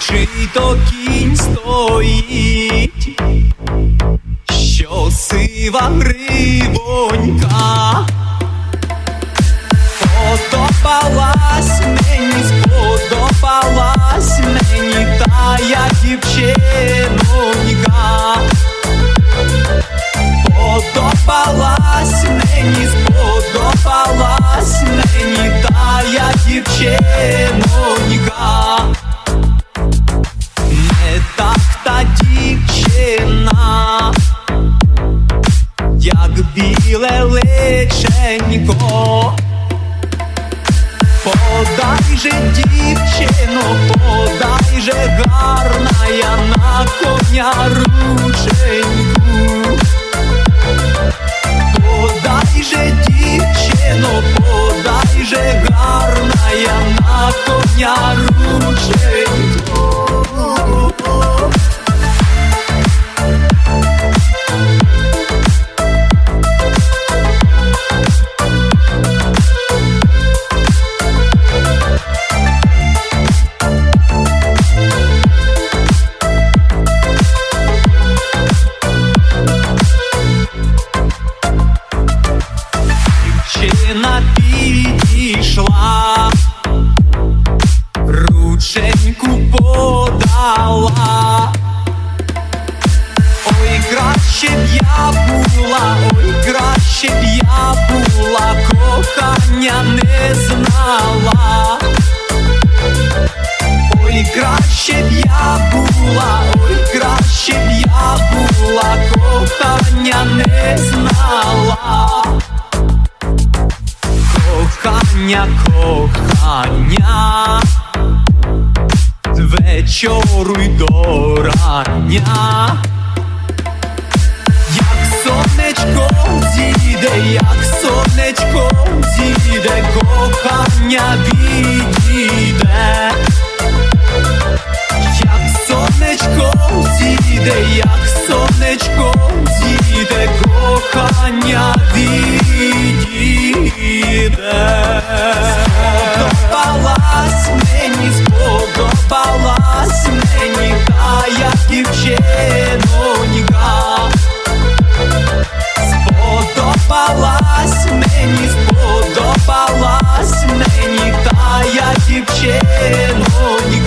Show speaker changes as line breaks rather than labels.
чий то кінь стоїть, що сива гривонька. Подобалась біле личенько. Подай же, дівчино, подай же гарна я на коня рученьку. Подай же, дівчино, подай же гарна я на коня рученьку. Дівчина підійшла, рученьку подала. Ой, краще б я була, ой, краще б я була, кохання не знала. Кохання, кохання, з вечору й до рання. Як сонечко зійде, як сонечко зійде, кохання відійде. Як сонечко зійде, як Hope